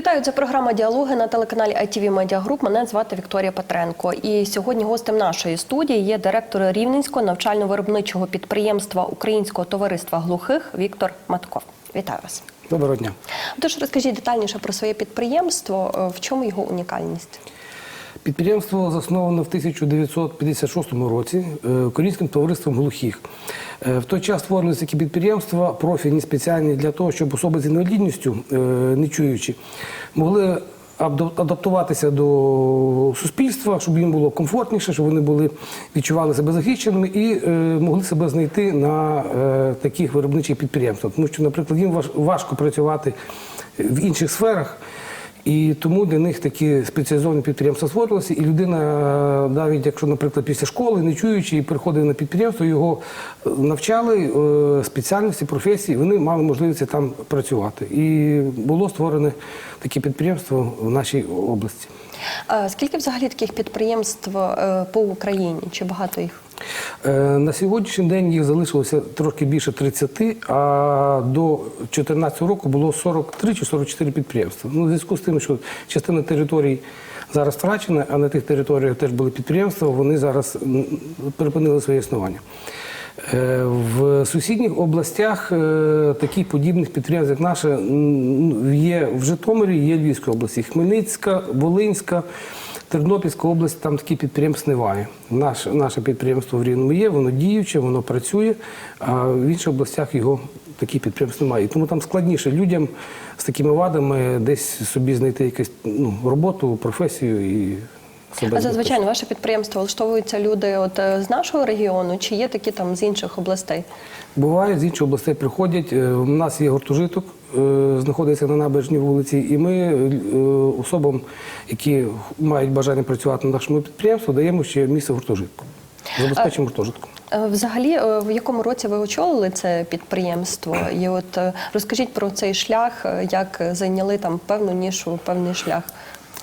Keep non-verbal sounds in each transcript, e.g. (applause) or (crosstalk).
Вітаю, це програма Діалоги на телеканалі ITV Media Group. Мене звати Вікторія Петренко. І сьогодні гостем нашої студії є директор Рівненського навчально-виробничого підприємства Українського товариства глухих Віктор Матков. Вітаю вас. Доброго дня. Тож розкажіть детальніше про своє підприємство. В чому його унікальність? Підприємство засновано в 1956 році е, Українським товариством глухих. Е, В той час створилися такі підприємства, профільні, спеціальні для того, щоб особи з інвалідністю, е, не чуючі, могли адаптуватися до суспільства, щоб їм було комфортніше, щоб вони були відчували себе захищеними і е, могли себе знайти на е, таких виробничих підприємствах. Тому що, наприклад, їм важко працювати в інших сферах. І тому для них такі спеціалізовані підприємства створилися, і людина, е, навіть якщо, наприклад, після школи, не чуючи, і приходив на підприємство, його е, навчали е, спеціальності, професії, вони мали можливість там працювати. І було створене таке підприємство в нашій області. Е, Скільки взагалі таких підприємств по Україні? Чи багато їх? Е, На сьогоднішній день їх залишилося трошки більше 30, а до 2014 року було 43 чи 44 підприємства. Ну, в зв'язку з тим, що частина територій зараз втрачена, а на тих територіях теж були підприємства, вони зараз припинили своє існування. Е, В сусідніх областях е, таких подібних підприємств, як наше, є в Житомирі, є Львівській області, Хмельницька, Волинська. Тернопільська область там такі підприємств немає. Наш, наше підприємство в Рівному є, воно діюче, воно працює, а в інших областях його такі підприємств немає. І тому там складніше людям з такими вадами десь собі знайти якусь ну, роботу, професію і. А зазвичай на ваше підприємство влаштовуються люди от е, з нашого регіону, чи є такі там з інших областей? Буває, з інших областей приходять. Е, У нас є гуртожиток, е, знаходиться на набережній вулиці, і ми особам, які мають бажання працювати на нашому підприємстві, даємо ще місце гуртожитку. Забезпечимо гуртожитком. Е, Взагалі, в якому році ви очолили це підприємство? І от розкажіть про цей шлях, як зайняли там певну нішу, певний шлях.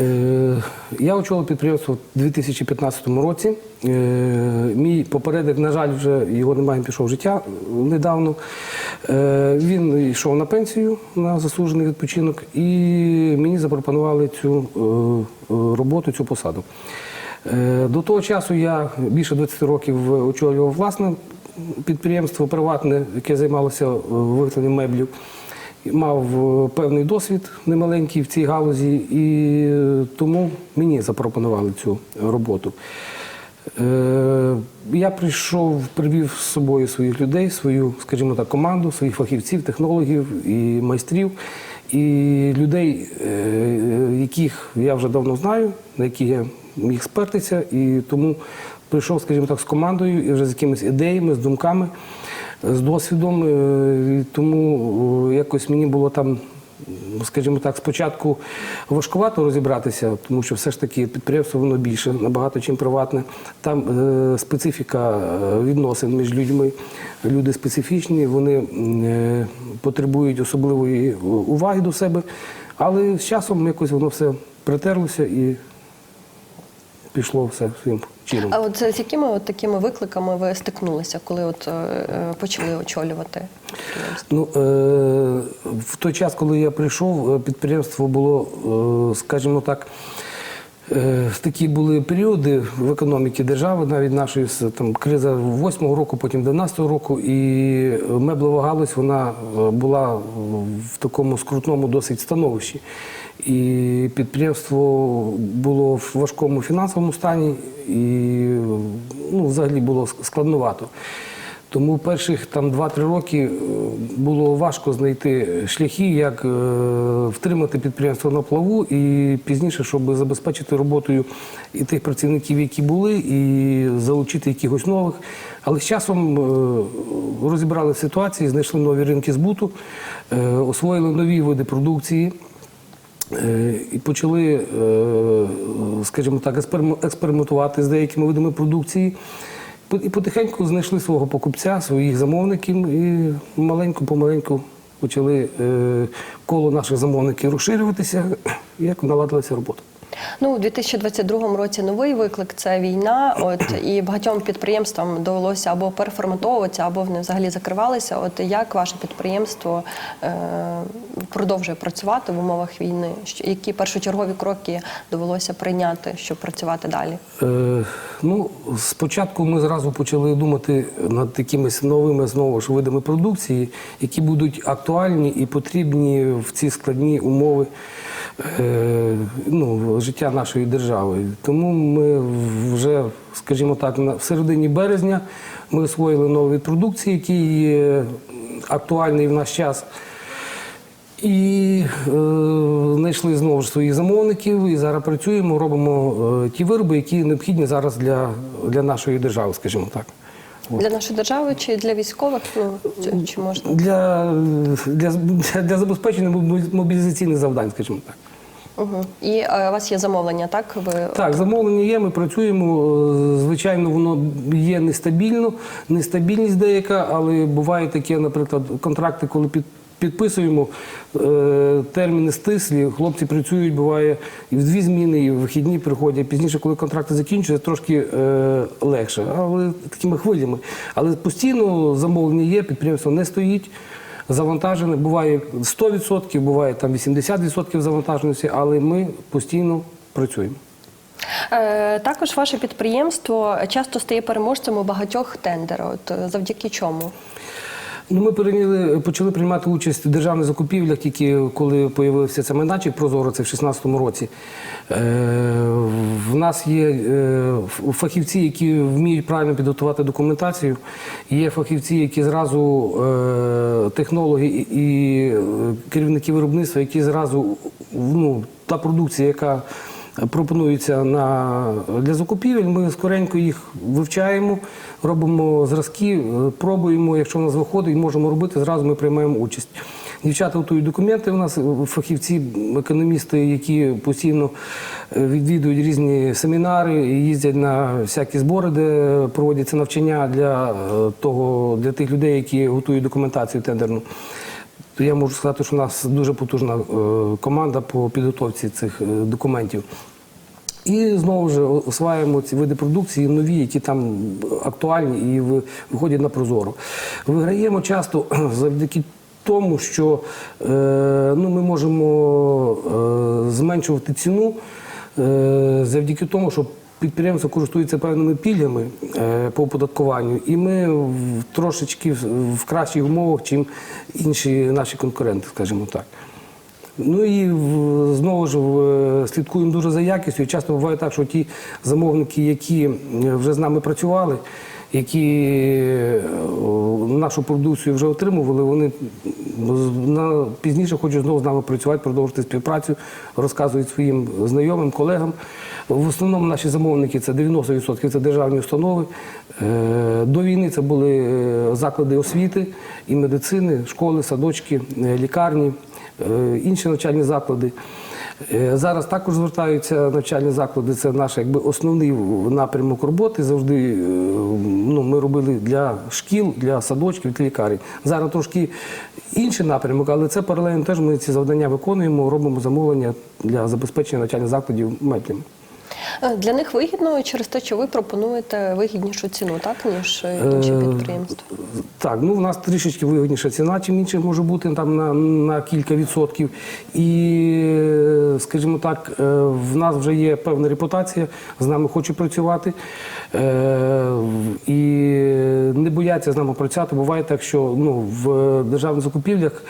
Е, Я очолив підприємство в 2015 році. Е, Мій попередник, на жаль, вже його немає, пішов в життя недавно. Е, Він йшов на пенсію на заслужений відпочинок, і мені запропонували цю роботу, цю посаду. До того часу я більше 20 років очолював власне підприємство приватне, яке займалося виготовленням меблів. Мав е, певний досвід немаленький в цій галузі, і е, тому мені запропонували цю роботу. Е, Я прийшов, привів з собою своїх людей, свою, скажімо так, команду, своїх фахівців, технологів і майстрів, і людей, яких я вже давно знаю, на які я міг спертися, і тому прийшов, скажімо так, з командою і вже з якимись ідеями, з думками, з досвідом. Е, Тому якось мені було там скажімо так, спочатку важкувато розібратися, тому що все ж таки підприємство воно більше, набагато чим приватне. Там е, специфіка е, відносин між людьми. Люди специфічні, вони е, потребують особливої е, уваги до себе. Але з часом якось воно все притерлося і пішло все своїм чином. А от з якими от такими викликами ви стикнулися, коли от е, е, почали очолювати? Ну, е, в той час, коли я прийшов, підприємство було, скажімо так, такі були періоди в економіці держави, навіть нашої там криза 8-го року, потім 11-го року, і меблева галузь вона е, була в такому скрутному досить становищі. І підприємство було в важкому фінансовому стані, і ну, взагалі було складновато. Тому перших там 2-3 роки е, було важко знайти шляхи, як е, втримати підприємство на плаву, і пізніше, щоб забезпечити роботою і тих працівників, які були, і залучити якихось нових. Але з часом е, розібрали ситуації, знайшли нові ринки збуту, освоїли нові види продукції. І почали, скажімо так, експерим- експериментувати з деякими видами продукції. І потихеньку знайшли свого покупця, своїх замовників, і маленьку-помаленьку почали е, коло наших замовників розширюватися, як наладилася робота. Ну, у 2022 році новий виклик це війна. От і багатьом підприємствам довелося або переформатовуватися, або вони взагалі закривалися. От як ваше підприємство е, продовжує працювати в умовах війни? Які першочергові кроки довелося прийняти, щоб працювати далі? Е, ну, спочатку ми зразу почали думати над якимись новими знову ж видами продукції, які будуть актуальні і потрібні в ці складні умови е, ну, життя нашої держави. Тому ми вже, скажімо так, на- в середині березня ми освоїли вид продукції, який є актуальний в наш час. І е, знайшли знову ж своїх замовників і зараз працюємо, робимо е, ті вироби, які необхідні зараз для, для нашої держави, скажімо так. От. Для нашої держави чи для військових? Ну чи, чи можна? Для, для, для, для забезпечення мобі- мобілізаційних завдань, скажімо так. Угу. І е, у вас є замовлення, так? Ви Так, замовлення є, ми працюємо. Е, Звичайно, воно є нестабільно, нестабільність деяка, але буває таке, наприклад, контракти, коли під. Підписуємо е, терміни стислі, хлопці працюють, буває і в дві зміни, і в вихідні приходять. Пізніше, коли контракти закінчуються, трошки е, легше, але такими хвилями. Але постійно замовлення є, підприємство не стоїть. Завантажене буває 100%, буває там 80% завантаженості, але ми постійно працюємо. Е, Також ваше підприємство часто стає переможцем у багатьох тендерах. Е, завдяки чому? Ну, ми перейняли, почали приймати участь в державних закупівлях, тільки коли з'явився цей майданчик Прозоро, це в 2016 році. Е, в нас є е, фахівці, які вміють правильно підготувати документацію. Є фахівці, які зразу е, технологи і, е, керівники виробництва, які зразу ну, та продукція, яка пропонуються на, для закупівель. Ми скоренько їх вивчаємо, робимо зразки, е, пробуємо. Якщо в нас виходить, можемо робити, зразу ми приймаємо участь. Дівчата готують документи. У нас е, фахівці, економісти, які постійно е, відвідують різні семінари, їздять на всякі збори, де проводяться навчання для того, для тих людей, які готують документацію тендерну. То я можу сказати, що у нас дуже потужна команда по підготовці цих документів. І знову ж осваємо ці види продукції нові, які там актуальні і виходять на прозоро. Виграємо часто (clears throat) завдяки тому, що е, ну, ми можемо е, зменшувати ціну е, завдяки тому, що підприємство користується певними пільгами е, по оподаткуванню, і ми в, трошечки в, в кращих умовах, ніж інші наші конкуренти, скажімо так. Ну і знову ж слідкуємо дуже за якістю. Часто буває так, що ті замовники, які е, вже з нами працювали, які е, нашу продукцію вже отримували, вони на, пізніше хочуть знову з нами працювати, продовжити співпрацю, розказують своїм знайомим, колегам. В основному наші замовники це 90% це державні установи. Е, До війни це були е, заклади освіти і медицини, школи, садочки, е, лікарні е, інші навчальні заклади. Е, Зараз також звертаються навчальні заклади. Це наш якби основний напрямок роботи. Завжди е, ну, ми робили для шкіл, для садочків, для лікарень. Зараз трошки інший напрямок, але це паралельно теж ми ці завдання виконуємо, робимо замовлення для забезпечення навчальних закладів меблями. Е, Для них вигідно через те, що ви пропонуєте вигіднішу ціну, так ніж е, інші Е, підприємства. Так, ну в нас трішечки вигідніша ціна, чим інших може бути там на, на кілька відсотків. І, скажімо так, в нас вже є певна репутація, з нами хочуть працювати. Е, І не бояться з нами працювати. Буває так, що ну, в державних закупівлях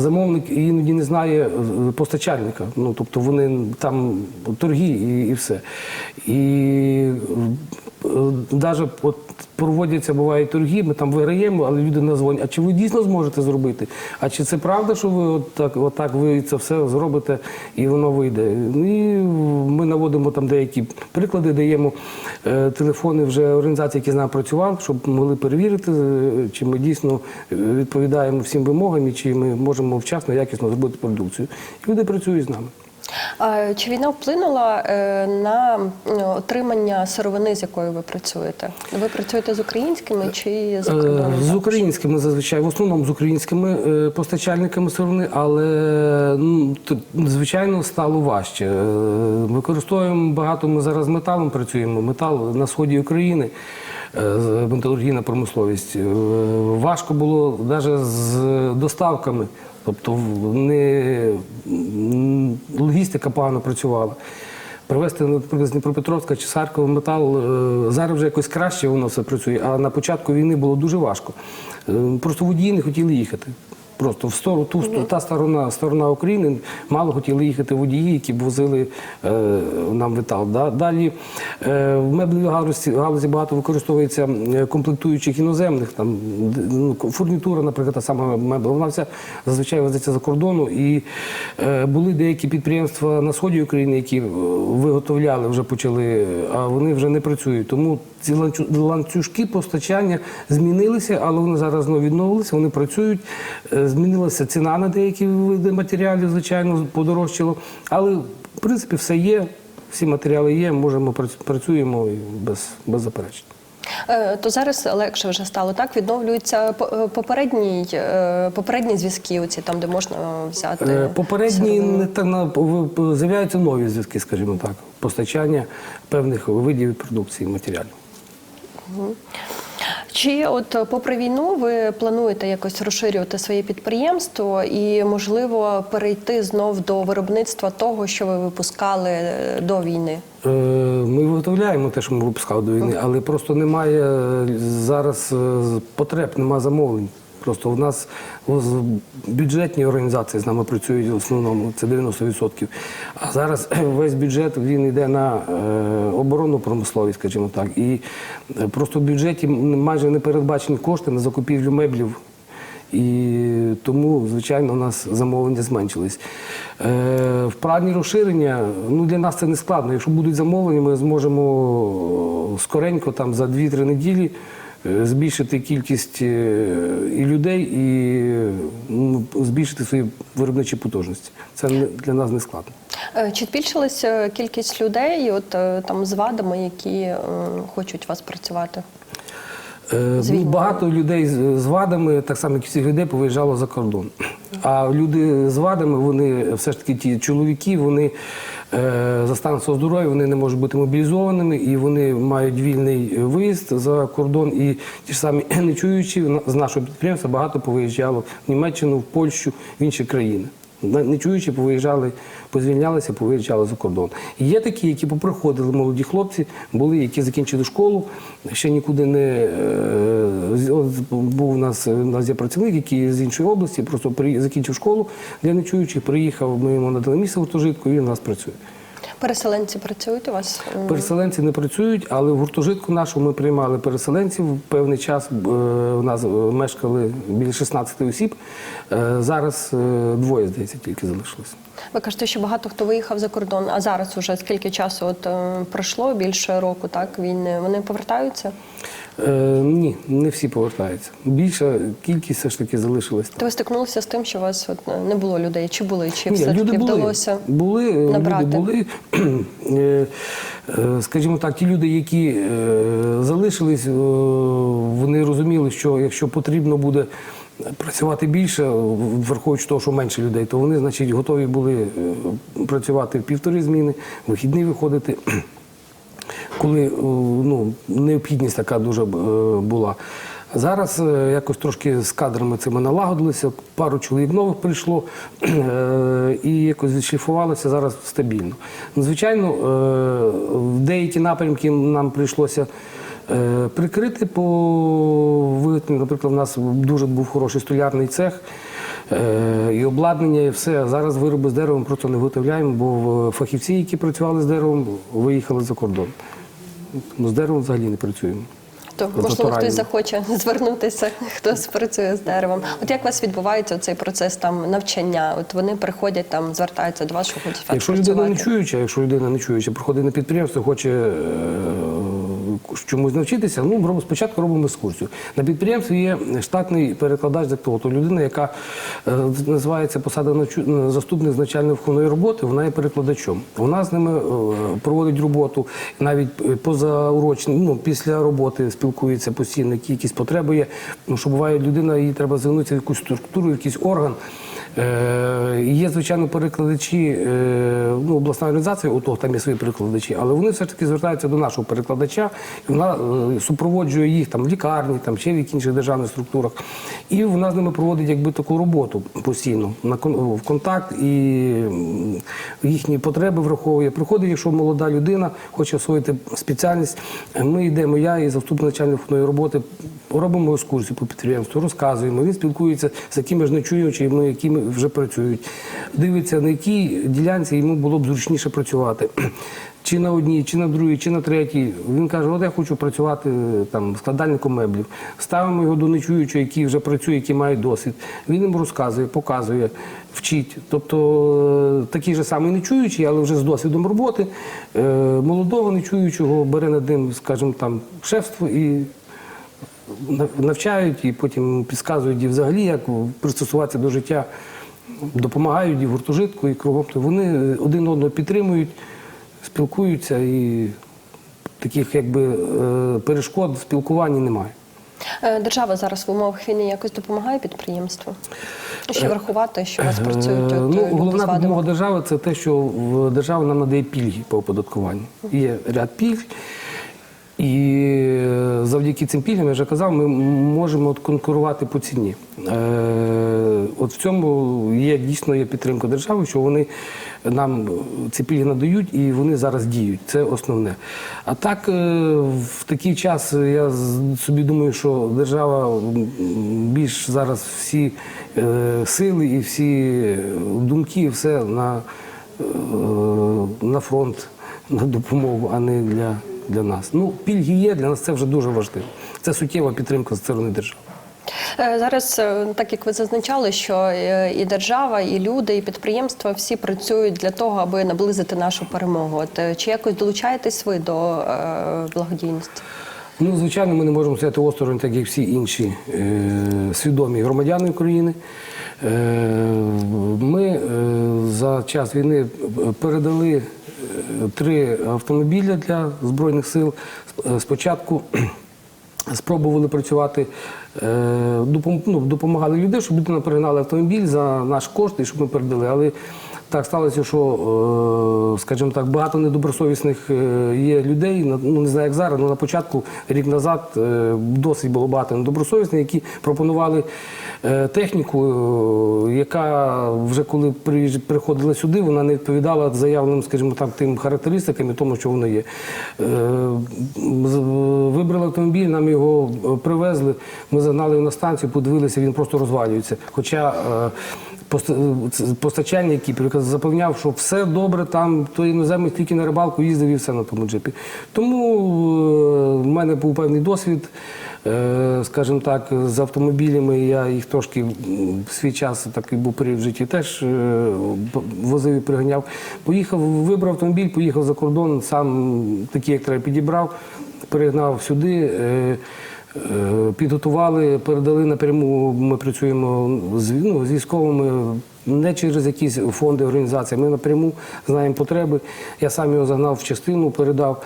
замовник іноді не знає е, постачальника. Ну, тобто вони там торги і, і все. І навіть от проводяться бувають торги, ми там виграємо, але люди не дзвонять. А чи ви дійсно зможете зробити? А чи це правда, що ви от так, от так ви це все зробите і воно вийде? І ми наводимо там деякі приклади, даємо е, телефони вже організацій, які з нами працювали, щоб могли перевірити, е, чи ми дійсно е, відповідаємо всім вимогам, і чи ми можемо вчасно, якісно зробити продукцію. І люди працюють з нами. Чи війна вплинула е, на отримання сировини, з якою ви працюєте? Ви працюєте з українськими чи з Е. З українськими зазвичай, в основному з українськими е, постачальниками сировини, але ну, звичайно стало важче. Е, Використовуємо багато. Ми зараз металом працюємо. Метал на сході України, е, металургійна промисловість. Е, Важко було навіть з доставками. Тобто не логістика погано працювала. Привезти, наприклад, з Дніпропетровська чи з Харкова метал е, зараз вже якось краще воно все працює, а на початку війни було дуже важко. Е, Просто водії не хотіли їхати. Просто в сторону ту та сторона сторона України мало хотіли їхати водії, які б возили е, нам метал. Да? Далі е, в меблевій галузі, галузі багато використовується е, комплектуючих іноземних. Там ну, фурнітура, наприклад, та сама мебла, вона вся зазвичай везеться за кордону. І е, були деякі підприємства на сході України, які е, виготовляли, вже почали, а вони вже не працюють. Тому ці ланцю- ланцюжки постачання змінилися, але вони зараз знову відновилися, вони працюють. Е, Змінилася ціна на деякі види матеріалів, звичайно, подорожчало. Але в принципі все є, всі матеріали є, можемо прац- працюємо без, без заперечень. Е, То зараз легше вже стало так. Відновлюються е, попередні, попередні зв'язки, оці там, де можна взяти Попередні не та на з'являються нові зв'язки, скажімо так, постачання певних видів продукції матеріалів. Чи от попри війну ви плануєте якось розширювати своє підприємство і, можливо, перейти знов до виробництва того, що ви випускали е, до війни? Е, Ми виготовляємо те, що ми випускали до війни, але просто немає е, зараз потреб, немає замовлень. Просто в нас бюджетні організації з нами працюють в основному, це 90%. А зараз (clears throat) весь бюджет він йде на е, оборонну промисловість, скажімо так. І е, просто в бюджеті майже не передбачені кошти на закупівлю меблів і тому, звичайно, у нас замовлення зменшились. Е, в плані розширення ну, для нас це не складно. Якщо будуть замовлення, ми зможемо скоренько там, за 2-3 неділі е, збільшити кількість е, і людей, і ну, збільшити свої виробничі потужності. Це для нас не складно. Е, Чи збільшилася кількість людей, от е, там з вадами, які е, хочуть у вас працювати? Е, ну, багато людей з, вадами, так само як і всіх людей, повиїжджало за кордон. А люди з вадами, вони все ж таки ті чоловіки, вони е, за станом свого здоров'я вони не можуть бути мобілізованими і вони мають вільний виїзд за кордон. І ті ж самі (clears throat) нечуючі на- з нашого підприємства багато повиїжджало в Німеччину, в Польщу, в інші країни. На- Нечуючі повиїжджали, позвільнялися, повиїжджали за кордон. І є такі, які поприходили молоді хлопці, були, які закінчили школу, ще нікуди не е, був у нас, у нас є працівник, який з іншої області, просто закінчив школу для нечуючих, приїхав, ми йому надали місце в гуртожитку, і він у нас працює. Переселенці працюють у вас? Переселенці не працюють, але в гуртожитку нашому ми приймали переселенців. Певний час е, у нас е, мешкали більше 16 осіб. Е, Зараз е, двоє, здається, тільки залишилося. Ви кажете, що багато хто виїхав за кордон, а зараз уже скільки часу от е, пройшло більше року, так війни. Вони повертаються? Е, ні, не всі повертаються. Більша кількість все ж таки залишилась То ви стикнулися з тим, що у вас от е, не було людей? Чи були? Чи Ні, все таки були. вдалося? Були, е, набрати? люди були. (clears throat) Е, е, Скажімо так, ті люди, які е, залишились, е, вони розуміли, що якщо потрібно буде працювати більше, враховуючи того, що менше людей, то вони, значить, готові були працювати в півтори зміни, вихідні виходити. Коли е, ну, необхідність така дуже е, була. Зараз е, якось трошки з кадрами цими налагодилися, пару чоловік нових прийшло і якось відшліфувалося зараз стабільно. Звичайно, в деякі напрямки нам прийшлося прикрити по виготовленню. Наприклад, у нас дуже був хороший столярний цех. І обладнання, і все. Зараз вироби з деревом просто не виготовляємо, бо фахівці, які працювали з деревом, виїхали за кордон. Тому з деревом взагалі не працюємо. То можливо хтось захоче (laughs) звернутися, хтось працює з деревом. От як у вас відбувається цей процес там навчання? От вони приходять там, звертаються до вас, що хочуть Якщо людина не чуюча, якщо людина не чуюча, приходить на підприємство, хоче е, чомусь навчитися, ну робимо спочатку робимо екскурсію. На підприємстві є штатний перекладач диктологу, людина, яка е, називається посада заступник з начальної виховної роботи. Вона є перекладачом. Вона з ними е, проводить роботу навіть е, позаурочні, ну після роботи спілкується постійно, які якісь потреби є. Ну що буває, людина їй треба звернутися в якусь структуру, в якийсь орган. Е, Є, звичайно, перекладачі, е, ну, обласна організація, ото там є свої перекладачі, але вони все ж таки звертаються до нашого перекладача, і вона е, супроводжує їх там в лікарні, там ще в інших державних структурах. І вона з ними проводить якби таку роботу постійно на в контакт і їхні потреби враховує. Приходить, якщо молода людина хоче освоїти спеціальність, ми йдемо, я і заступник начальник роботи, робимо екскурсію по підприємству, розказуємо. Він спілкується з такими ж нечуючими, якими вже працюють. Дивиться, на якій ділянці йому було б зручніше працювати. (clears throat) Чи на одній, чи на другій, чи на третій. Він каже, от я хочу працювати там складальником меблів. Ставимо його до нечуючого, який вже працює, який має досвід. Він їм розказує, показує, вчить. Тобто е, такий же самий нечуючий, але вже з досвідом роботи. е, Молодого нечуючого бере над ним, скажімо, там шефство і навчають, і потім підказують і взагалі, як пристосуватися до життя. Допомагають і в гуртожитку, і кругом. Вони один одного підтримують, спілкуються і таких якби е, перешкод в спілкуванні немає. Е, Держава зараз в умовах війни якось допомагає підприємству? Що врахувати, що у вас працюють Е, от, ну, головна допомога держави це те, що держава нам надає пільги по оподаткуванню. Є ряд пільг. І е, завдяки цим пільгам, я вже казав, ми можемо конкурувати по ціні. От в цьому є дійсно є підтримка держави, що вони нам ці пільги надають і вони зараз діють. Це основне. А так, е, в такий час я собі думаю, що держава більш зараз всі е, сили і всі думки, все на, е, на фронт, на допомогу, а не для, для нас. Ну, пільги є, для нас це вже дуже важливо. Це суттєва підтримка з сторони держави. Е, Зараз, е, так як ви зазначали, що е, і держава, і люди, і підприємства всі працюють для того, аби наблизити нашу перемогу. От чи якось долучаєтесь ви до благодійності? Ну, звичайно, ми не можемо стояти осторонь, так як всі інші е, свідомі громадяни України. Е, ми е, за час війни передали три автомобілі для Збройних сил. Спочатку спробували працювати, е, ну, допомагали людей, щоб людина перегнала автомобіль за наш кошт і щоб ми передали. Але так сталося, що, е, скажімо так, багато недобросовісних е, є людей. Ну не знаю, як зараз, але на початку рік назад досить було багато недобросовісних, які пропонували техніку, е, яка вже коли приходила сюди, вона не відповідала заявленим, скажімо так, тим характеристикам і тому, що воно є. Е, Вибрали автомобіль, нам його е, привезли, ми загнали його на станцію, подивилися, він просто розвалюється. Хоча е, постачальник, який запевняв, що все добре, там той іноземець тільки на рибалку їздив і все на тому джипі. Тому е, в мене був певний досвід. Е, Скажімо так, з автомобілями я їх трошки в свій час такий був період в житті, теж е, возив і приганяв. Поїхав, вибрав автомобіль, поїхав за кордон, сам такий, як треба, підібрав, перегнав сюди. е, Підготували, передали напряму. Ми працюємо з, ну, з військовими не через якісь фонди, організації. Ми напряму знаємо потреби. Я сам його загнав в частину, передав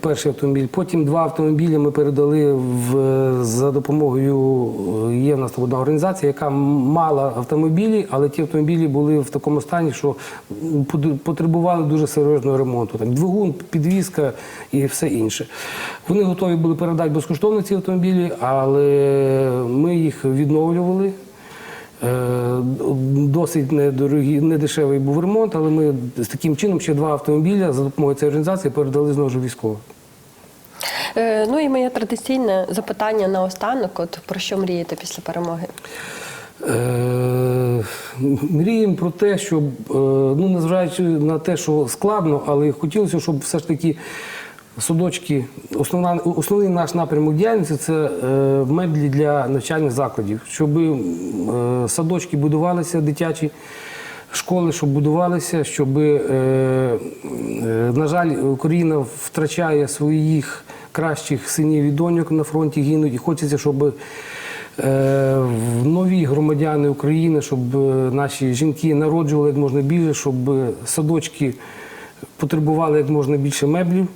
перший автомобіль. Потім два автомобілі ми передали в, за допомогою. е, Є в нас одна організація, яка мала автомобілі, але ті автомобілі були в такому стані, що потребували дуже серйозного ремонту. Там двигун, підвізка і все інше. Вони готові були передати безкоштовно ці автомобілі, але ми їх відновлювали. Е, Досить недорогі, недешевий був ремонт, але ми з таким чином ще два автомобіля за допомогою цієї організації передали знову ж військовим. Е, Ну і моє традиційне запитання на останок: от про що мрієте після перемоги? Е, Мріємо про те, щоб, е, ну, незважаючи на те, що складно, але хотілося, щоб все ж таки садочки, основна, основний наш напрямок діяльності це е, меблі для навчальних закладів, щоб е, садочки будувалися дитячі. Школи, щоб будувалися, щоб, е, на жаль, Україна втрачає своїх кращих синів і доньок на фронті гинуть. І хочеться, щоб нові громадяни України, щоб наші жінки народжували як можна більше, щоб садочки потребували як можна більше меблів,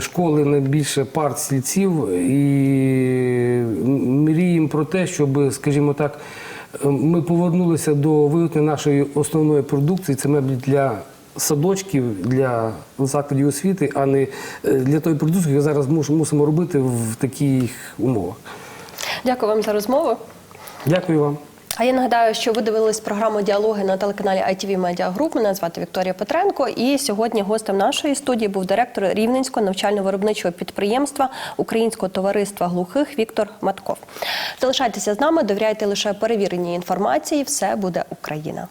школи на більше парт стільців і мріємо про те, щоб, скажімо так, е, ми повернулися до виготовлення нашої основної продукції. Це меблі для садочків, для закладів освіти, а не е, для тої продукції, яку зараз мусимо робити в таких умовах. Дякую вам за розмову. Дякую вам. А я нагадаю, що ви дивились програму діалоги на телеканалі ITV Media Group. Мене звати Вікторія Петренко. І сьогодні гостем нашої студії був директор Рівненського навчально-виробничого підприємства Українського товариства глухих Віктор Матков. Залишайтеся з нами, довіряйте лише перевіреній інформації. Все буде Україна.